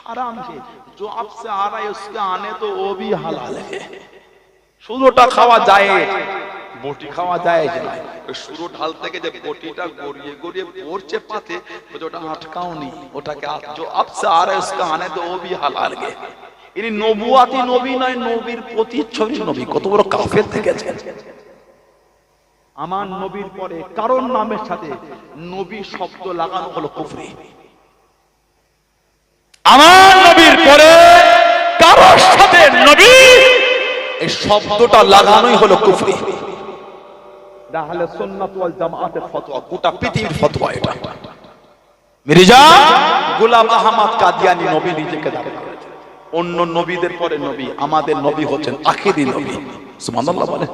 हराम है जो आपसे आ रहा है उसके आने तो वो भी हलाल है শুরুটা খাওয়া যায় বটি খাওয়া যায় যে নয়। ওই শুরু ঢাল থেকে যে বটিটা গড়িয়ে গড়িয়ে পড়ছে পাতে ওই যে ওটা আটকাও নি ওটাকে আপ- जो अब से आ रहा है उसका आने तो वो भी हलाल है ইনি নবুয়াতি নবী নয় নবীর প্রতিচ্ছবি নবী কত বড় কাফের থেকেছে আমার নবীর পরে কারণ নামের সাথে নবী শব্দ লাগানো হলো কুফরি আমার নবীর পরে কারোর সাথে নবী এই শব্দটা লাগানোই হলো কুফরি। তাহলে সুন্নাত ওয়াল জামাআতের ফতোয়া গোটা পৃথিবীর ফতোয়া এটা। মির্জা গোলাম আহমদ কাদিয়ানি নবী নিজেকে দাবি করেছেন। অন্য নবীদের পরে নবী আমাদের নবী হচ্ছেন আখিরি নবী। সুবহানাল্লাহ বলেন।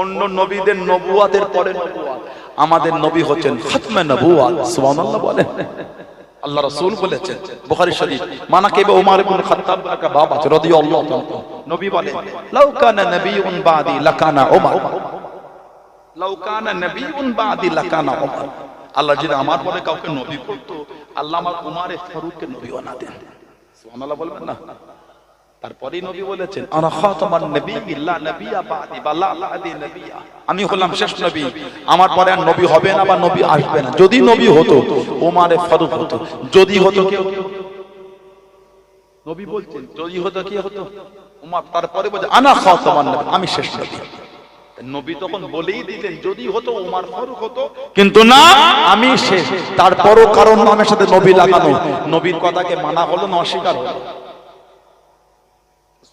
অন্য নবীদের নবুয়াতের পরে নবুয়াত আমাদের নবী হচ্ছেন খাতমে নবুয়াত সুবহানাল্লাহ বলেন। আল্লাহ রাসূল বলেছেন বুখারী শরীফ মানাকিবে ওমর ইবনে খাত্তাব কা বাবা রাদিয়াল্লাহু তাআলা নবী বলেন লাউ কানা নাবিয়ুন বাদি লাকানা ওমর লাউ কানা নাবিয়ুন বাদি লাকানা ওমর আল্লাহ যদি আমার পরে কাউকে নবী করতো আল্লাহ আমার উমারে ফারুককে নবী বানাতেন। সুবহানাল্লাহ বলবেন না? তারপরেই নবী বলেছেন আনা খাতামান নবী লা নবিয়া বাদি বা লা বাদি। নবিয়া আমি হলাম শেষ নবী আমার পরে আর নবী হবে না বা নবী আসবে না। যদি নবী হতো ওমারে ফারুক হতো। যদি হতো কেউ নবী বলছেন যদি হতো কি হতো উমার তারপরে বলছে আনা খাতামান নবী আমি শেষ নবী। নবী তখন বলেই দিলেন যদি হতো উমার ফারুক হতো কিন্তু না আমি শেষ। তারপরও কারণ নামের সাথে নবী লাগানো। নবীর কথাকে মানা হলো না অস্বীকার হলো।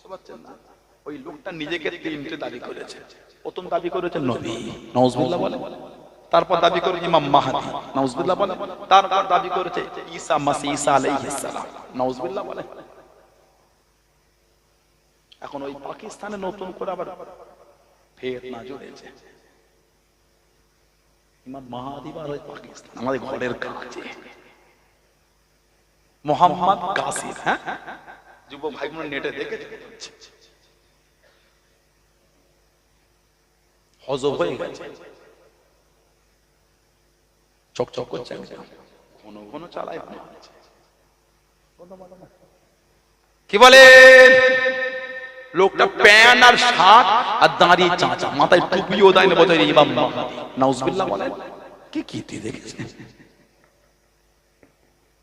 বুঝতে পারছেন না? ওই লোকটা নিজেকে তিনটে দাবি করেছে। প্রথম দাবি করেছে নবী। নওয়াজবিল্লাহ বলে তারপর দাবি করে ইমাম মাহাদি। নওয়াজবিল্লাহ বলে তারপর দাবি করেছে ঈসা মাসি ঈসা আলাইহিস সালাম। নওয়াজবিল্লাহ বলে এখন ওই পাকিস্তানে নতুন করে আবার ফের না জড়েছে ইমাম মাহাদি আর ওই পাকিস্তান আমাদের ঘরের কাছে। মোহাম্মদ কাসির হ্যাঁ? যুব ভাই বোন নেটে দেখেছে হজব হয়ে গেছে। চকচক করছে ঘন ঘন চালায় কি বলে? লোকটা প্যান আর শার্ট আর দাঁড়িয়ে চাঁচা, মাথায় টুপিও দেয় না বোধহয় ইমাম মাহাদি। নাউজবিল্লাহ বলেন, কি কীর্তি দেখেছে?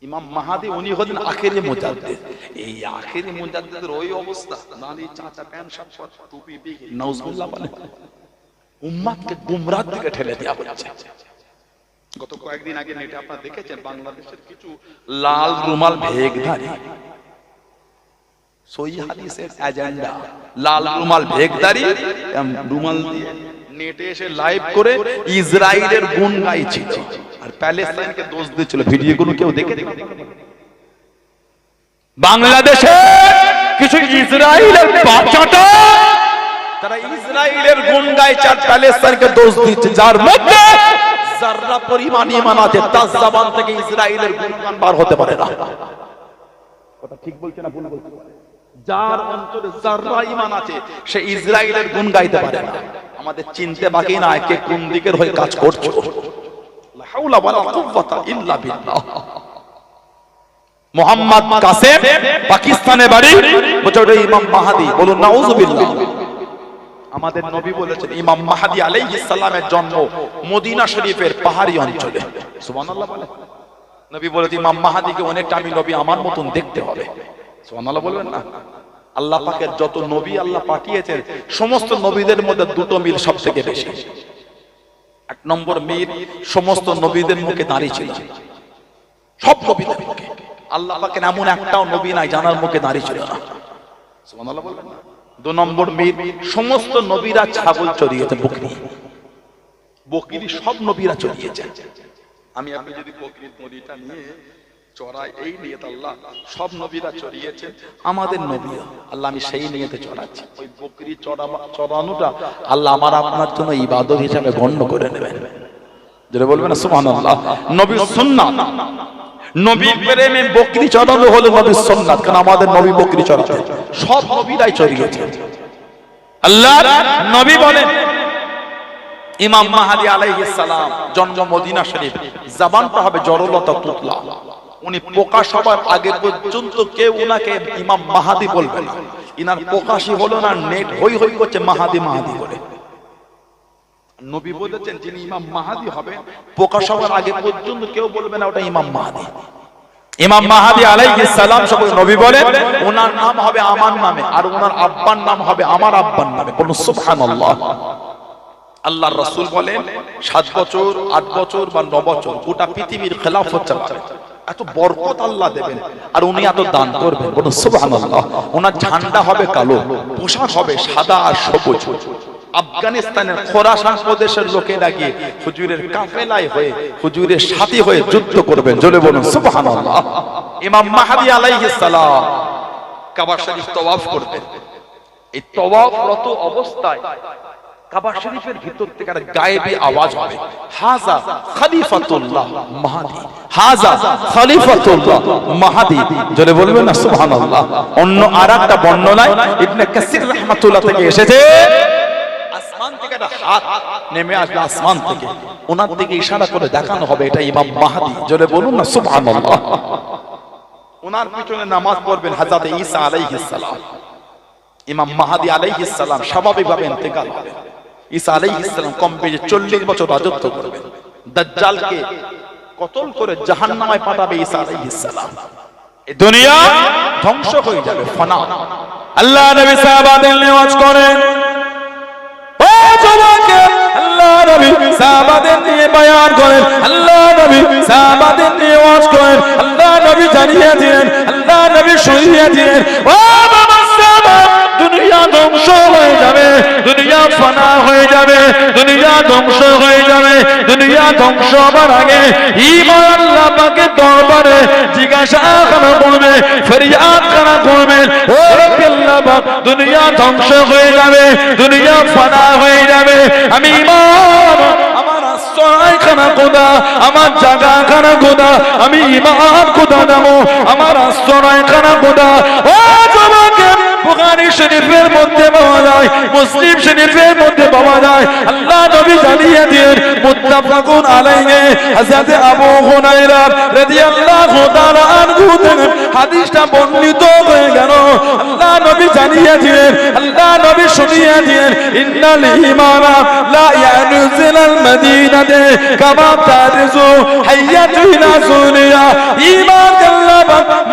ইমাম মাহাদি উনি হলেন আখেরি মুজাদ্দিদ। এই আখেরি মুজাদ্দিদের ওই অবস্থা। দাঁড়িয়ে চাঁচা প্যান পর টুপি বিঘি নাউজবিল্লাহ বলেন উম্মাদকে গুমরাহ দিকে ঠেলে দেওয়া হচ্ছে। গত কয়েকদিন আগে নেটে আপনারা দেখেছেন বাংলাদেশের কিছু লাল রুমাল ভেগধারী। সই হাদিসের এজেন্ডা। লাল রুমাল ভেগদারি এম রুমাল দিয়ে নেটে এসে লাইভ করে ইসরায়েলের গুণ গাইছিল আর প্যালেস্তাইনকে দোষ কেউ দেখে বাংলাদেশে কিছু ইসরায়েলের বাচ্চাটা তারা ইসরায়েলের গাইছে আর প্যালেস্তাইনকে দোষ দিচ্ছে যার মধ্যে যাররা পরিমাণ ইমান আছে তার জবান থেকে ইসরায়েলের গুণগান বার হতে পারে না। কথা ঠিক বলছে না ভুল বলছে? যার অন্তরে যাররা ঈমান আছে সে ইসরায়েলের গুণ গাইতে পারে না। আমাদের চিনতে বাকি না কে কোন দিকের হয়ে কাজ করছ। হাওলা ওয়ালা কুওয়াতা ইল্লা বিল্লাহ। মোহাম্মদ কাসেম পাকিস্তানে বাড়ি। বলছে ওটা ইমাম মাহাদি বলুন নাউজুবিল্লাহ আমাদের নবী বলেছেন ইমাম মাহাদি আলাইহিস সালামের জন্ম মদিনা শরীফের পাহাড়ি অঞ্চলে। সুবহানাল্লাহ বলে নবী বলেছেন ইমাম মাহাদিকে অনেকটা আমি নবী আমার মতন দেখতে হবে। সুবহানাল্লাহ বলবেন না? আল্লাহ পাকের যত নবী আল্লাহ পাঠিয়েছেন সমস্ত নবীদের মধ্যে দুটো মিল সব থেকে বেশি। এক নম্বর মেয়ের সমস্ত নবীদের মুখে দাঁড়িয়ে ছিল। সব নবীদের মুখে। আল্লাহ এমন একটাও নবী নাই জানার মুখে দাঁড়িয়ে ছিল না। সুবহানাল্লাহ বলবেন না। দু নম্বর মেয়ের সমস্ত নবীরা ছাগল চড়িয়েছে বকরি বকরি সব নবীরা চড়িয়েছে। আমি আপনি যদি বকরির নিয়ে আমাদের বকরি চড়ানো হলো নবীর কারণ আমাদের নবী বকরি চড়াতে সব নবীরাই চড়িয়েছে আল্লাহ নবী বলেন, ইমাম মাহাদি সালাম, জন্ম মদিনা শরীফ। জবানটা হবে জড়লতা তুতলা। উনি প্রকাশ হবার আগে পর্যন্ত কেউ উনাকে ইমাম মাহাদি বলবে না। ইনার প্রকাশই হলো না, নেট হই হই করছে মাহাদি মাহাদি করে। নবী বলেছেন, যিনি ইমাম মাহাদি হবে, প্রকাশ আগে পর্যন্ত কেউ বলবে না ওটা ইমাম মাহাদি। ইমাম মাহাদি আলাইহিস সালাম সকল নবী বলেন ওনার নাম হবে আমার নামে, আর ওনার আব্বার নাম হবে আমার আব্বার নামে। বলুন, সুবহানাল্লাহ। আল্লাহর রাসূল বলেন, সাত বছর, আট বছর বা ন বছর গোটা পৃথিবীর খেলাফত চালাবে এত বরকত আল্লাহ দেবেন। আর উনি এত দান করবেন। বলুন, সুবহানাল্লাহ। ওনার ঝান্ডা হবে কালো, পোশাক হবে সাদা আর সবুজ। আফগানিস্তানের খোরাসান প্রদেশের লোকেরা গিয়ে হুজুরের কাফেলায় হয়ে, হুজুরের সাথী হয়ে যুদ্ধ করবেন। জোরে বলুন, সুবহানাল্লাহ। ইমাম মাহদি আলাইহিস সালাম কাবা শরীফ তওয়াফ করবেন এই তওয়াফরত অবস্থায় কাবা শরীফের ভিতর থেকে একটা গায়েবী আওয়াজ হবে হাজা খলিফাতুল্লাহ মাহাদি। হাজা খলিফাতুল্লাহ মাহাদি। জোরে বলবেন না? সুবহানাল্লাহ। অন্য আরেকটা বর্ণনায় ইবনে কাসির রাহমাতুল্লাহ থেকে এসেছে। আসমান থেকে একটা হাত নেমে আসবে আসমান থেকে। ওনার দিকে ইশারা করে দেখানো হবে এটা ইমাম মাহাদি। জোরে বলুন না? সুবহানাল্লাহ। ওনার পিছনে নামাজ পড়বেন হযরত ঈসা আলাইহিস সালাম। ইমাম মাহাদি আলাইহিস সালাম স্বাভাবিকভাবে ইন্তেকাল হবে। ঈসা আলাইহিস সালাম কম বেশি 40 বছর রাজত্ব করবেন দাজ্জালকে কতল করে জাহান্নামে পাঠাবে ঈসা আলাইহিস সালাম। এই দুনিয়া ধ্বংস হয়ে যাবে, ফানা। আল্লাহ নবী সাহাবাদের নেওয়াজ করেন। ও জবাকে আল্লাহ নবী সাহাবাদের নিয়ে বায়ান করেন। আল্লাহ নবী সাহাবাদের নিয়ে ওয়াজ করেন। আল্লাহ নবী জানিয়ে দিলেন, আল্লাহ নবী শুনিয়ে দিলেন। ও দুনিয়া ধ্বংস হয়ে যাবে, দুনিয়া ফানা হয়ে যাবে, দুনিয়া ধ্বংস হয়ে যাবে, দুনিয়া ধ্বংস হবার আগে পাকের দরবারে জিজ্ঞাসা করা করবে, ফরিয়াদ করা করবে, ও আল্লাহ দুনিয়া ধ্বংস হয়ে যাবে, দুনিয়া ফানা হয়ে যাবে, আমি ইমান আমার আশ্রয় খানা খোদা, আমার জায়গা খানা খোদা, আমি ইমান খোদা নামো, আমার আশ্রয় খানা খোদা, ও জবাকে বুখারী শরীফের মধ্যে পাওয়া যায় মুসলিম শরীফের মধ্যে পাওয়া যায়। আল্লাহ নবী জানিয়ে দিয়েন মুত্তাফাকুন আলাইহি হযরত আবু হুরায়রা রাদিয়াল্লাহু তাআলা আনহু থেকে হাদিসটা বর্ণিত হয়ে গেল। আল্লাহ নবী জানিয়ে দিলেন আল্লাহ নবী শুনিয়ে দিলেন ইন্নাল ঈমানা লা ইয়ানুজিলাল মদিনাতে কামা তারজু হাইয়াতু ইলা সুনিয়া ঈমান আল্লাহ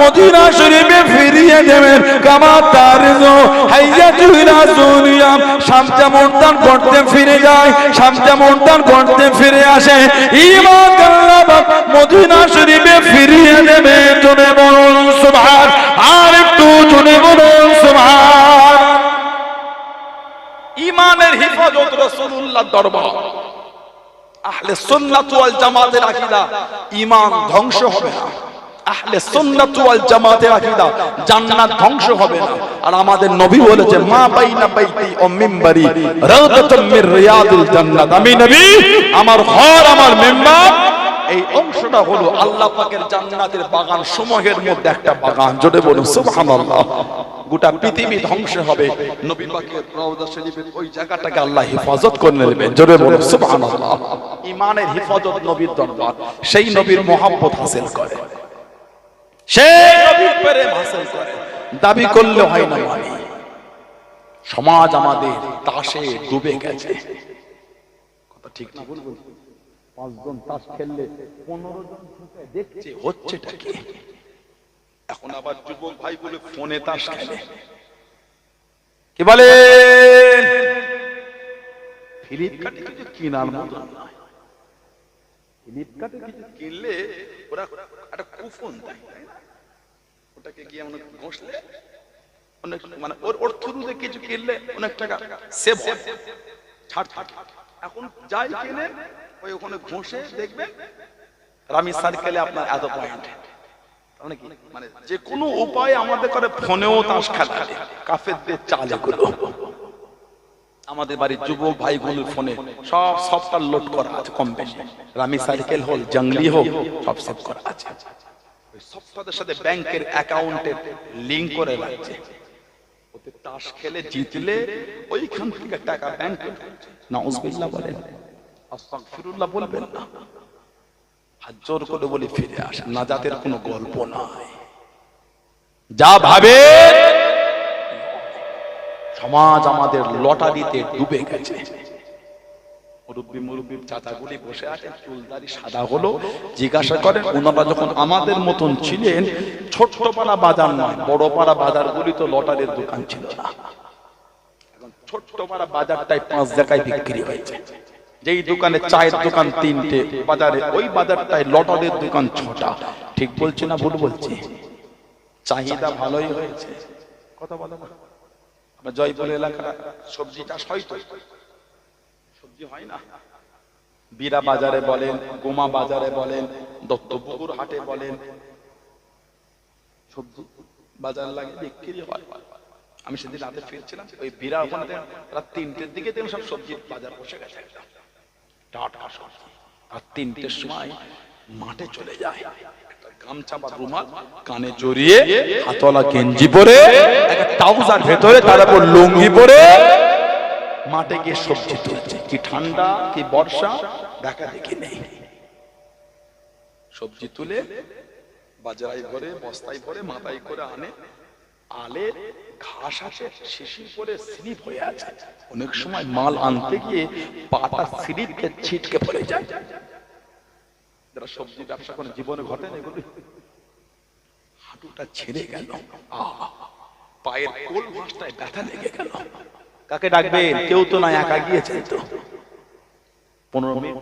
মদিনা শরীফে ফিরিয়ে দেবেন কামা তারজু হাইয়াতু ইলা সুনিয়া শাম যেমন করতে ফিরে যায় শাম যেমন দান করতে ফিরে আসে। ইমান আল্লাহ মদিনা শরীফে ফিরিয়ে দেবে। জনে বলুন, সুবহান। আর একটু জনে বলুন, সুবহান। ইমানের হিফাজত রাসূলুল্লাহ দরবার। আহলে সুন্নাত ওয়াল জামাতের আকীদা ইমান ধ্বংস হবে না। আহলে সুন্নাত ওয়াল জামাতের আকীদা, জান্নাত ধ্বংস হবে না। আর আমাদের নবী বলেছে, মা বাইনা বাইতি ও মিম্বারি মির জান্নাত। আমি নবী, আমার ঘর, আমার মিম্বার, এই অংশটা হলো আল্লাহ পাকের জান্নাতের বাগান সমূহের মধ্যে একটা বাগান। জোরে বলুন, সুবহানাল্লাহ। গোটা পৃথিবী ধ্বংস হবে। নবী পাকের শরীফের ওই জায়গাটাকে আল্লাহ হেফাজত করে নেবেন। জোরে বলুন, সুবহানাল্লাহ। হেফাজত নবীর দরবার। সেই নবীর মহব্বত হাসিল করে। সেই নবীর প্রেম হাসিল করে। দাবি করলে হয় না মানে। সমাজ আমাদের তাসে ডুবে গেছে। কথা ঠিক না বলব পাঁচজন তাস খেললে পনেরো জন দেখছে হচ্ছেটা কি? এখন আবার যুবক ভাই বলে ফোনে তাস খেলে। কি বলে ফ্লিপকার্টে কিছু কিনার মতো। নয় ফ্লিপকার্টে কিছু কিনলে ওরা একটা কুপন দেয় তাই না? ওটাকে গিয়ে আমরা ঘষলে অনেক মানে ওর ওর থ্রুতে কিছু কিনলে অনেক টাকা সেভ হয়। ছাড় ছাড় এখন যাই কিনে ওই ওখানে ঘষে দেখবেন রামি সার্কেলে আপনার এত পয়েন্ট মানে কি? মানে যে কোনো উপায় আমাদের করে ফোনেও তাস খেলা কাফেরদের চালে গুলো। আমাদের বাড়ির যুবক ভাই ভাইগুলোর ফোনে সব সফটওয়্যার লোড করা আছে, কম বেশি। রামি সাইকেল হোক, জঙ্গলি হোক, সব সেভ করা আছে। সফটওয়্যারের সাথে ব্যাংকের অ্যাকাউন্টের লিংক করে রাখছে। ওতে তাস খেলে, জিতলে ওইখান থেকে টাকা ব্যাংকে নাউজুবিল্লাহ বলেন, আস্তাগফিরুল্লাহ বলবেন না। হাত জোর করে বলি, ফিরে আসে নাজাতের কোনো গল্প নাই। যা ভাবে সমাজ আমাদের লটারিতে ডুবে গেছে। মুরব্বী মুরব্বী চাচাগুলি বসে আছেন, চুলদারি সাদা হলো, জিজ্ঞাসা করেন ওনারা যখন আমাদের মতন ছিলেন ছোট্ট পাড়া বাজার নয় বড় পাড়া বাজারগুলি তো লটারির দোকান ছিল না। ছোট্ট পাড়া বাজারটাই পাঁচ জায়গায় বিক্রি হয়েছে। যেই দোকানে চায়ের দোকান তিনটে, বাজারে ওই বাজারটায় লটারির দোকান ছটা। ঠিক বলছি না ভুল বলছি? চাহিদা ভালোই হয়েছে। কথা বলো আমরা জয়পুর এলাকার সবজি চাষ হয় তো। সবজি হয় না। বীরা বাজারে বলেন গোমা বাজারে বলেন দত্তপুকুর হাটে বলেন সবজি বাজার লাগে বিক্রি হয়। আমি সেদিন রাতে ফিরছিলাম ওই বীরা ওখানে রাত তিনটের দিকে দেখলাম সব সবজির বাজার বসে গেছে। টাটকা সবজি। আর তিনটের সময় মাঠে চলে যায়। কানে জড়িয়ে হাতলা গেঞ্জি পরে, একটা ভেতরে লুঙ্গি পরে মাঠে গিয়ে সবজি তুলছে। কি ঠান্ডা, কি বর্ষা, দেখা দেখি নেই। সবজি তুলে বাজারাই ভরে, বস্তায় ভরে, মাথায় করে আনে। আলে ঘাস আছে, শিশির করে স্লিপ হয়ে আছে। অনেক সময় মাল আনতে গিয়ে পাটা স্লিপকে ছিটকে পড়ে যায়। যারা সবজি ব্যবসা করে, জীবনে ঘটেন এগুলি। হাঁটুটা ছেড়ে গেল। পায়ের কোল ভাঁজটায় ব্যথা লেগে গেল। কাকে ডাকবেন? কেউ তো না, একা গিয়েছে তো। পনেরো মিনিট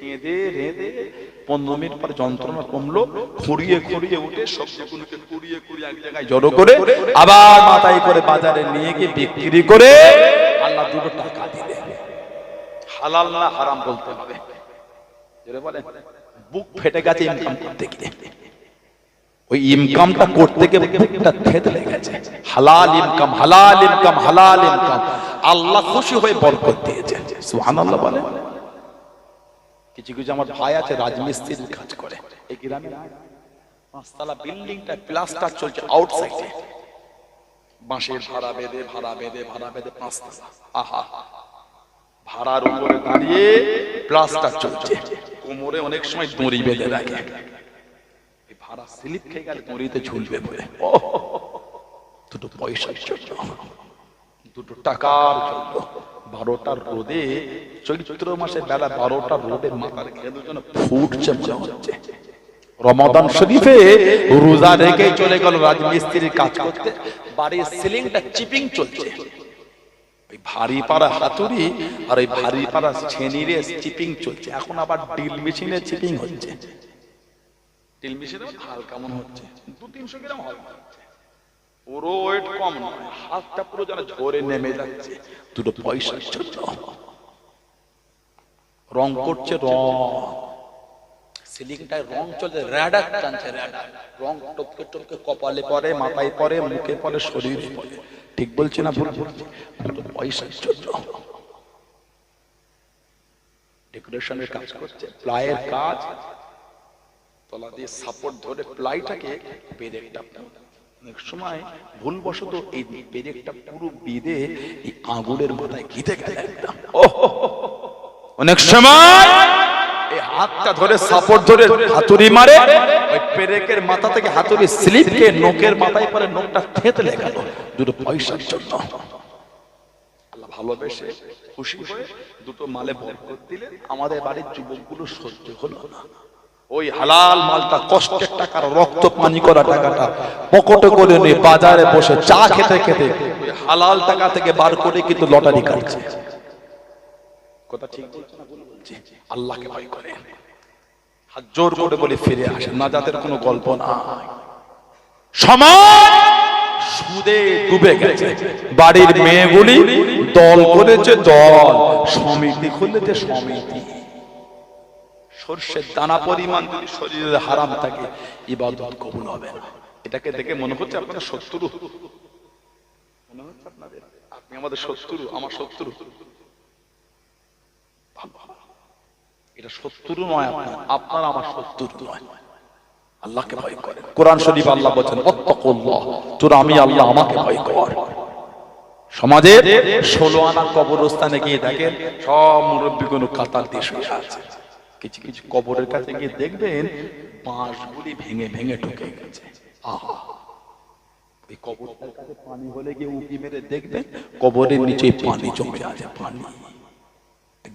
কেঁদে পনেরো মিনিট পর যন্ত্রণা কমলো। উঠে জড়ো করে আবার মাথায় করে বাজারে নিয়ে গিয়ে বিক্রি করে দুটো টাকা হালাল না হারাম বলতে হবে। বুক ফেটে গেছে ইনকাম করতে গিয়ে। ওই ইনকামটা করতে গিয়ে বুকটা থেতলে গেছে। হালাল ইনকাম হালাল ইনকাম হালাল ইনকাম আল্লাহ খুশি হয়ে বরকত দিয়েছে। সুবহানাল্লাহ বলে কিছু কিছু আমার ভাই আছে রাজমিস্ত্রির কাজ করে। এই গ্রামে পাঁচতলা বিল্ডিংটা প্লাস্টার চলছে আউটসাইডে বাঁশের ভাড়া বেঁধে ভাড়া বেঁধে ভাড়া বেঁধে পাঁচতলা। আহা। ভাড়ার উপরে দাঁড়িয়ে প্লাস্টার চলছে। কোমরে অনেক সময় দড়ি বেঁধে রাখে। ভাড়া স্লিপ খেয়ে গেলে দড়িতে ঝুলবে ও দুটো পয়সার জন্য, দুটো টাকার জন্য। বারোটার রোদে, চৈত্র মাসে বেলা বারোটার রোদে মাথার যেন ফুটছে হচ্ছে। রমাদান শরীফে রোজা রেখে চলে গেল রাজমিস্ত্রির কাজ করতে। বাড়ির সিলিংটা চিপিং চলছে। ভারী পাড়া হাতুড়ি আর ওই ভারী পাড়া ছেনিরে চিপিং চলছে। এখন আবার ড্রিল মেশিনে চিপিং হচ্ছে। মেশিনে হালকা মনে হচ্ছে? দু তিনশো গ্রাম হালকা পুরো ওয়েট কম নয়, হাতটা পুরো যেন ঝরে নেমে যাচ্ছে। দুটো পয়সা রং করছে রং। সিলিংটায় রং চলে, র্যাডার টানছে রং টপকে টপকে কপালে পরে মাথায় পরে মুখে পরে পরে ঠিক বলছি না ভুল? বলছি পয়সার জন্য। ডেকোরেশনের কাজ করছে কাজ। তলা দিয়ে সাপোর্ট ধরে প্লাইটাকে পেরেকটা অনেক সময় ভুলবশত এই পেরেকটা পুরো বেঁধে এই আঙুলের মাথায় ঘিতে গেলে। অনেক সময় হাতটা ধরে সাপোর্ট ধরে হাতুড়ি মারে, ওই পেরেকের মাথা থেকে হাতুড়ি স্লিপ খেয়ে নোকের মাথায় পরে নোকটা থেতলে গেল দুটো পয়সার জন্য। আল্লাহ ভালোবেসে খুশি হয়ে দুটো মালে বরকত দিলে আমাদের বাড়ির যুবকগুলো সহ্য হলো না। ওই হালাল মালটা কষ্টের টাকার রক্ত পানি করা টাকাটা পকেটে করে নিয়ে বাজারে বসে চা খেতে খেতে ওই হালাল টাকা থেকে বার করে কিন্তু লটারি কাটছে। কথা ঠিক বলছি? আল্লাহকে ভয় করে। হাত জোর করে বলে, ফিরে আসে না যাদের কোনো গল্প নাই। সমাজ সুদে ডুবে গেছে। বাড়ির মেয়েগুলি দল করেছে দল, সমিতি খুলেছে সমিতি। সর্ষের দানা পরিমাণ যদি শরীরে হারাম থাকে, ইবাদত কবুল হবে না। এটাকে দেখে মনে হচ্ছে আপনাদের শত্রু। মনে হচ্ছে আপনাদের? আপনি আমাদের শত্রু, আমার শত্রু। ভালো। এটা শত্রু নয় আপনার। আপনার আমার শত্রু নয়। আল্লাহকে ভয় করে কোরআন শরীফ আল্লাহ বলছেন তোরা আমি, আল্লাহ আমাকে ভয় কর। সমাজের ষোলো আনা কবরস্থানে গিয়ে দেখেন, সব মুরব্বী কোনো কাতার দিয়ে শুয়ে আছে। কিছু কিছু কবরের কাছে গিয়ে দেখবেন, বাঁশগুলি ভেঙে ভেঙে ঢুকে গেছে। আহা! ওই কবরটার কাছে পানি হলে গিয়ে উকি মেরে দেখবেন, কবরের নিচে পানি জমে আছে, পানি।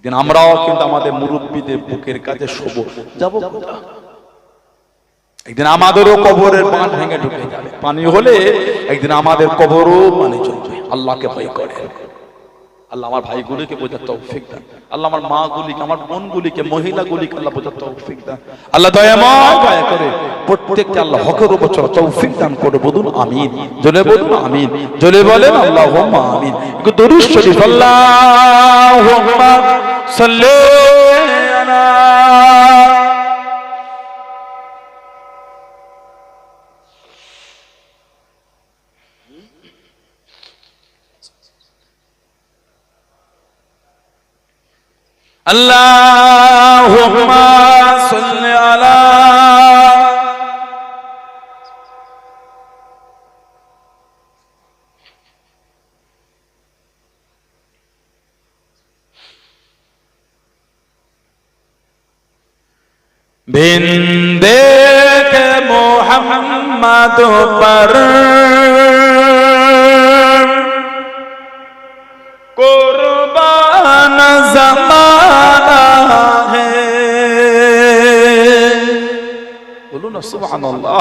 একদিন আমরাও কিন্তু আমাদের মুরব্বীদের বুকের কাছে শোব। যাব একদিন আমাদেরও কবরের পান ভেঙে ঢুকে যাবে। পানি হলে একদিন আমাদের কবরও পানি চলবে আল্লাহকে ভয় করে। আল্লাহ আমার ভাইগুলিকে বোঝার তৌফিক দেন। আল্লাহ আমার মা গুলিকে আমার বোন গুলিকে মহিলা গুলিকে আল্লাহ বোঝার তৌফিক দেন। আল্লাহ দয়াময় দয়া করে প্রত্যেককে আল্লাহ হকের উপর তৌফিক দান করে বলুন, আমিন। জলে বলুন, আমিন। জলে বলেন আল্লাহ আমিন। একটু শরীফ, আল্লাহুম্মা সাল্লি আলা اللهم صل على بندے کے محمد پر না সুবহান আল্লাহ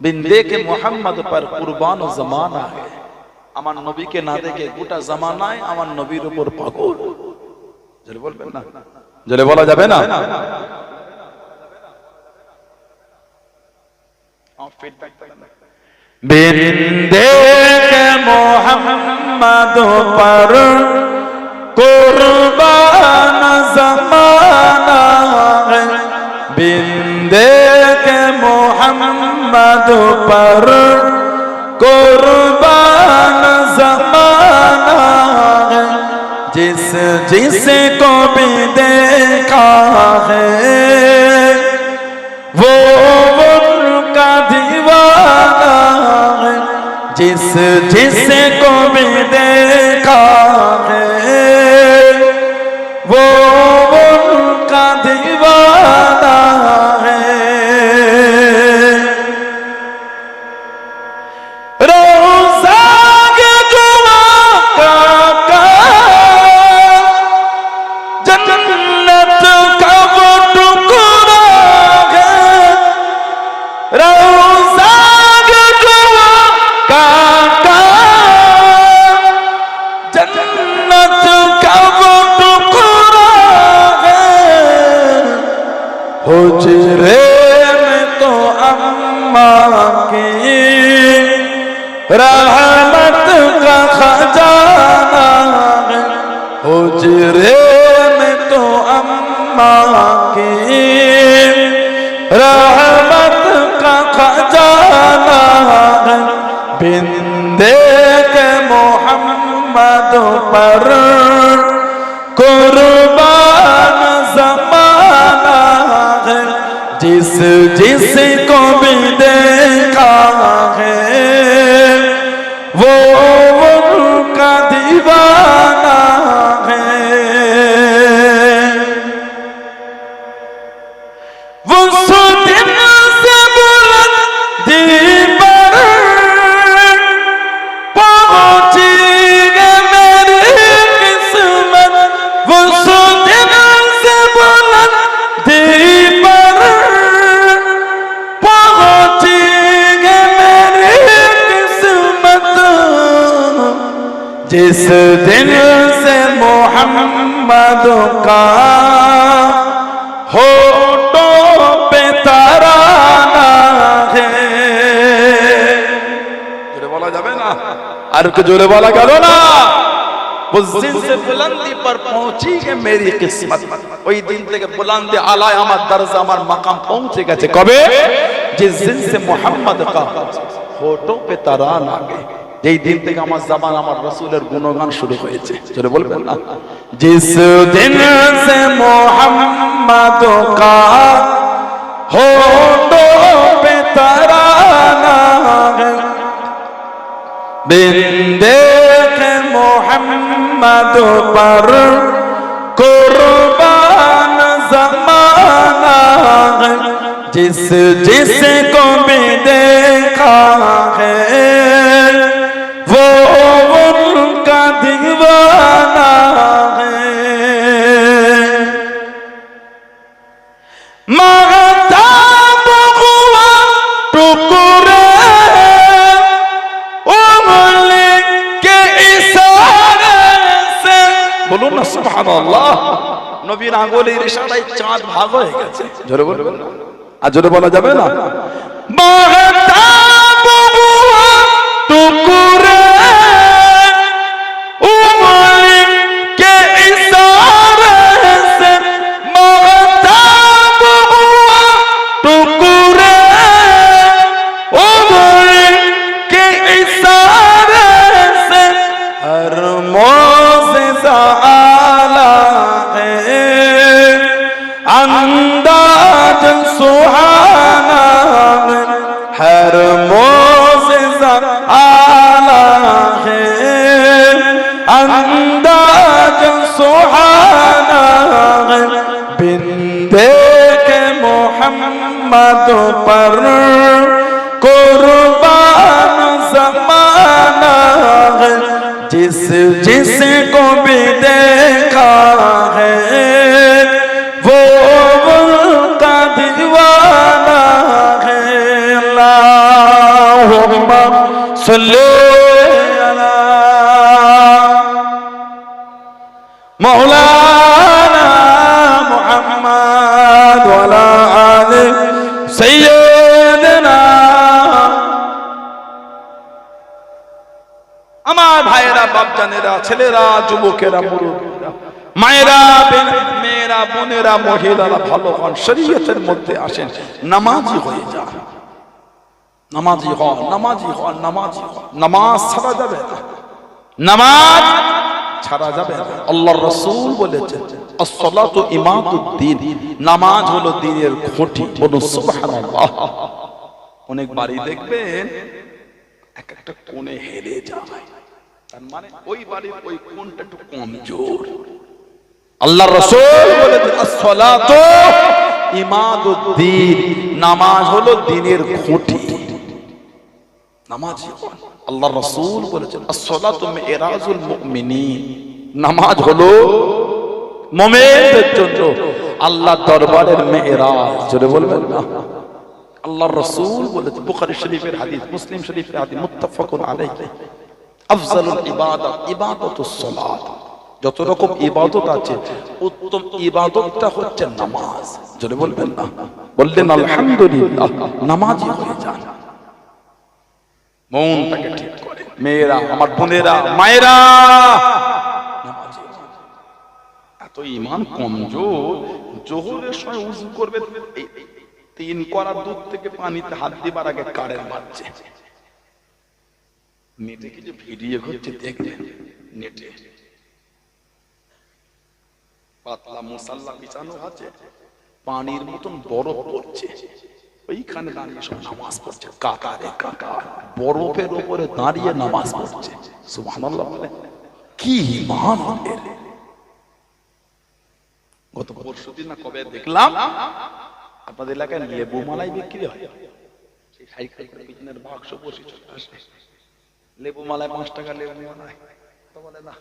বিন্দে কে মোহাম্মদ পর কুরবান জামানা আমার নবীকে না দেখে গোটা জামানায় আমার নবীর উপর পাগল। জলে বলবেন না? জলে বলা যাবে না? বিন্দে কে মোহাম্মদ পর কুরবান جسے کو بھی دیکھا ہے وہ ان کا دیوانہ ہے جس جسے کو بھی دیکھا قربان زمانہ ہے جس جس کو بھی دیکھا का हो तो पे ताराना है जोरे बोला जाबे ना अरे के जोरे बोला करो ना उस दिन से बुलंदी पर पहुंची है मेरी किस्मत ওই দিন থেকে বুলंदी আলায় আমার দরজা আমার মাকাম পৌঁছে গেছে কবে जिस दिन से मोहम्मद का होठों पे तरान आ गए যেই দিন থেকে আমার জামান আমার রসুলের গুণগান শুরু হয়েছে। চলে বলবেন না? জিস দিন সে মোহাম্মদ কা হো তো বিন্দে মোহাম্মদ পর কুরবান জমানা জিস জিস কো দেখা নবীর আঙ্গুলের ইশারায় চাঁদ ভাগ হয়ে গেছে? আর জোরে বলা যাবে না? ছেলেরা, যুবকেরা, মুরব্বীরা, মায়েরা মেয়েরা, বোনেরা, মহিলারা ভালো হন, শরীয়তের মধ্যে আসেন, নামাজি হয়ে যান। নামাজি হন নামাজি হন নামাজি হন। নামাজ ছাড়া যাবে না। নামাজ ছাড়া যাবে না। আল্লাহর রাসূল বলেছেন as-salatu ইমাদুদ্দিন নামাজ হলো দ্বীনের খুঁটি। বলুন, সুবহানাল্লাহ। অনেক বাড়ি দেখবেন, এক একটা কোণে হেরে যায়। তার মানে ওই বাড়ির ওই কোণটা একটু কমজোর আল্লাহর রাসূল as-salatu ইমাদুদ্দিন। নামাজ হলো দ্বীনের খুঁটি। নামাজ আল্লাহর রাসূল বলেছেন as-salatu মিরাজুল মুমিনিন। নামাজ হলো মুমিনদের জন্য আল্লাহ দরবারের মেরাজ জোরে বলবেন না। আল্লাহর রসুল বলেছেন, বুখারী শরীফের হাদিস, মুসলিম শরীফের হাদিস, মুত্তাফাকুন আলাইহি। যত রকম ইবাদত আছে, উত্তম ইবাদতটা হচ্ছে নামাজ। জোরে বলবেন না? বললেন, আলহামদুলিল্লাহ নামাজি হয়ে যান মনটাকে ঠিক করে। মেয়েরা, আমার বোনেরা, মায়েরা এত ইমান কমজোর, জোহরের সময় উজু করবে তিন করা দুধ থেকে পানিতে হাত দিবার আগে কারেন্ট মারছে নেটে কিছু ভিডিও করছে দেখলেন নেটে পাতলা মশাল্লা বিছানো আছে, পানির মতন বরফ পড়ছে। ওইখানে দাঁড়িয়ে সব নামাজ পড়ছে কাকারে কাকা বরফের উপরে দাঁড়িয়ে নামাজ পড়ছে। সুবহানাল্লাহ বলে, কি ইমান ওদের? গত পরশু দিন না কবে দেখলাম, আপনাদের এলাকায় লেবু মালাই বিক্রি হয়। সেই সাইকেল করে পিছনের বাক্স বসে চলে আসে। লেবু মালায় পাঁচ টাকা লেবু মালায় তো বলে না।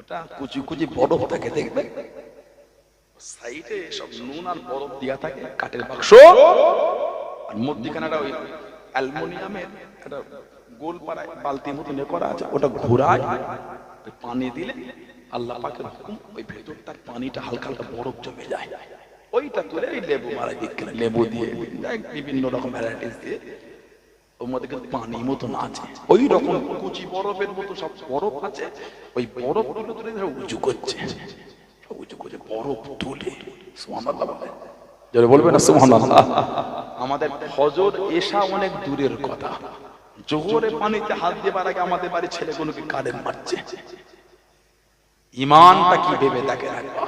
ওটা কুচি কুচি বরফ থাকে দেখবে। সাইডে সব নুন আর বরফ দিয়া থাকে, কাঠের বাক্স। আর মধ্যিখানে একটা ওই অ্যালুমিনিয়ামের একটা গোল পাড়ায় বালতির মতন করা আছে, ওটা ঘোরায়। পানি দিলে আল্লাহ পাকের হুকুম, ওই ভেতরটার পানিটা হালকা হালকা বরফ জমে যায়। ওইটা তুলে ওই লেবু মারা বিক্রি লেবু দিয়ে বিভিন্ন রকম ভ্যারাইটিস দিয়ে মধ্যে কিন্তু পানি মতন আছে। ওই রকম। কুচি বরফের মতো সব বরফ আছে। ওই বরফগুলো তুলে উঁচু করছে। উঁচু বরফ তুলে। সুবহানাল্লাহ বলে। যারা বলবে সুবহানাল্লাহ। আমাদের ফজর এসা অনেক দূরের কথা। জোহরে পানিতে হাত দেবার আগে আমাদের বাড়ির ছেলেগুলোকে কারেন্ট মারছে। ইমানটা কি ভেবে দেখে একবার।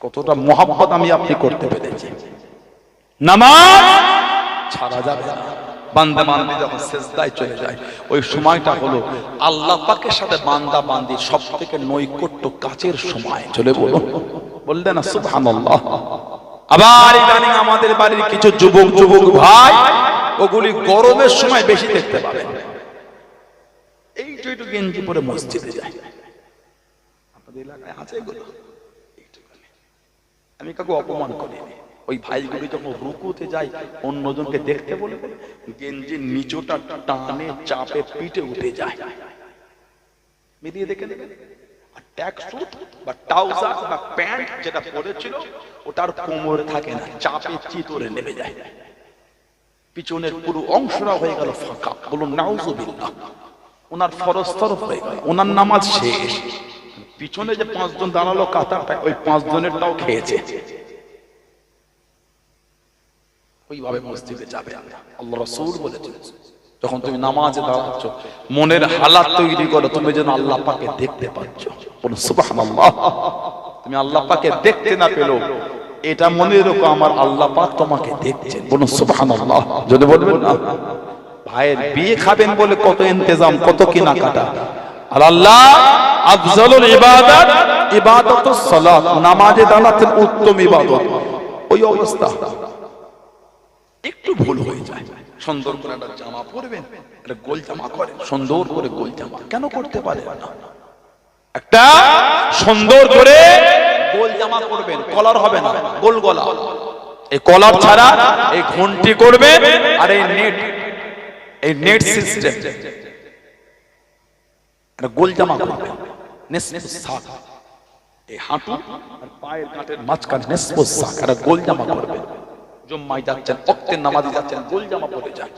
কতটা মোহাম্মত আমি আপনি করতে পেরেছি। নামাজ ছাড়া যাবে না। বান্দা বান্দি যখন সেজদায় চলে যায়। ওই সময়টা হলো আল্লাহ পাকের সাথে বান্দা বান্দি সব থেকে নৈকট্য কাছের সময়। চলে বলো বললেন না সুবহানাল্লাহ। আবার ইদানিং আমাদের বাড়ির কিছু যুবক যুবক ভাই ওগুলি গরমের সময় বেশি দেখতে পাবেন এইটু গেঞ্জি পরে মসজিদে যায়। আপনাদের এলাকায় আছে এগুলো? আমি কাউকে অপমান করিনি। ওই ভাইগুলি যখন রুকুতে যায়, অন্যজনকে দেখতে বলে গেঞ্জির নিচটা টানে, চাপে পিঠে উঠে যায়। মিলিয়ে দেখে নেবেন পিছনের অংশটা হয়ে গেল ফাঁকা। ওনার হয়ে গেল। ওনার নামাজ পিছনে যে পাঁচজন দাঁড়াল কাতারটা ওই পাঁচ জনেরটাও খেয়েছে। ওইভাবে মসজিদে যাবে। আল্লাহ রসুল বলেছেন যখন তুমি নামাজে দাঁড়াচ্ছ মনের হালাত তৈরি করো তুমি যেন আল্লাহ পাকে দেখতে পাচ্ছ। বলুন সুবহানাল্লাহ। তুমি আল্লাহ পাকে দেখতে না পেল এটা মনে রেখো আমার আল্লাহ পাক তোমাকে দেখছেন। বলুন সুবহানাল্লাহ। যদি বলবেন না ভাইয়ের বিয়ে খাবেন বলে কত ইন্তজাম কত কিনা কাটা আর আল্লাহ আফজলুল ইবাদত ইবাদতুস সালাত নামাজে দাঁড়াতেন উত্তম ইবাদত। ওই অবস্থা। একটু ভুল হয়ে যায়। সুন্দর করে একটা জামা পরবেন গোল জামা করেন, সুন্দর করে গোল জামা। কেন করতে পারে একটা সুন্দর করে গোল জামা করবেন কলার হবে না, গোল গলা। এই কলার ছাড়া এই ঘন্টি করবেন আর এই নেট এই নেট সিস্টেম। একটা গোল জামা করবেন এই হাঁটু আর পায়ের কাঁটের মাঝখানে নিসফ সাক একটা গোল জামা করবেন জুম্মায় যাচ্ছেন নামাজে যাচ্ছেন গোল জামা পরে যান।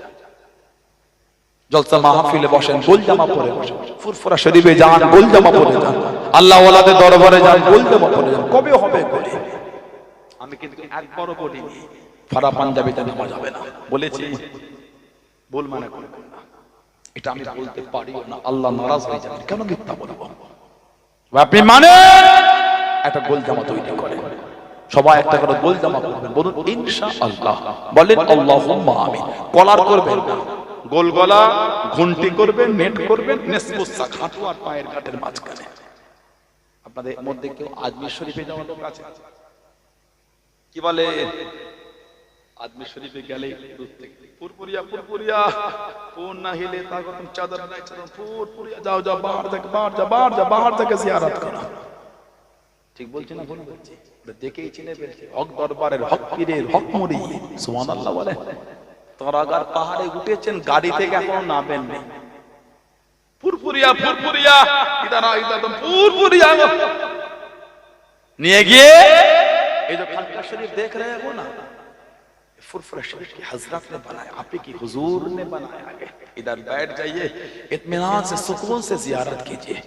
জলসা মাহফিলে বসেন গোল জামা পরে বসেন। ফুরফুরা শরীফে যান গোল জামা পরে যান। আল্লাহ দরবারে যান গোল জামা পরে যান। কবে হবে আমি কিন্তু একবারও ফারা পাঞ্জাবিতে নামা যাবে না। বলেছি। বল মানে না। এটা আমি বলতে পারিও না। আল্লাহ নারাজ হয়ে কেন মিথ্যা বলব? আপনি মানে একটা গোল জামা তৈরি করেন। সবাই একটা করে গোল জামা করবেন বলুন ইনশা আল্লাহ বলেন, আল্লাহুম্মা আমিন। কলার করবেন। না গোল গলা ঘন্টি করবেন, নেট করবেন নেসমুসা খাটু আর পায়ের কাঠের মাঝখানে। আপনাদের মধ্যে কেউ আজমির শরীফে যাওয়ার লোক আছে? কি বলে? আজমির শরীফে গেলে দূর থেকে। পুরপুরিয়া পুরপুরিয়া। কোন না হিলে তা কতম চাদর নাই, চাদর পুরপুরিয়া যাও যাও, বাহার থেকে, বাহার যা বাহার যা বাহার থেকে জিয়ারত করো। ঠিক বলছি না ভুল বলছি এটা দেখেই চিনে ফেলছে হক দরবারের হক পীরের হক মুড়ি সুবহানাল্লাহ বলে তরাগার পাহাড়ে উঠেছেন গাড়ি থেকে এখনো নামেন নেই পুরপুরিয়া পুরপুরিয়া ইদারা ইদারা পুরপুরিয়া নিয়ে গিয়ে এই जो खलका शरीफ देख रहे हो ना फुरफुरा शरीफ की हजरत ने बनाया आप ही की हुजूर ने बनाया है इधर बैठ जाइए इत्मीनान से सुकून से जियारत कीजिए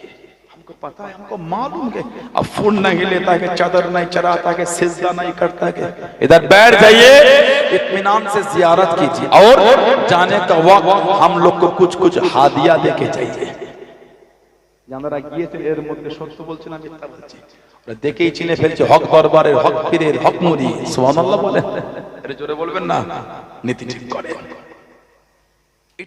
हमको पता है हमको मालूम है अब फूल नहीं लेता है चादर नहीं चराता है सिजदा नहीं करता है इधर बैठ जाइए इत्मीनान से जियारत कीजिए और जाने का वक्त हम लोग को कुछ कुछ हादिया देके जाइए যারা গিয়েছে এর মধ্যে সত্য বলছে না মিথ্যা বলছে ওরা দেখেই চিনে ফেলছে হক দরবারের হক পীরের হক মুড়ি সুবহানাল্লাহ বলে আরে জোরে বলবেন না নীতি ঠিক করে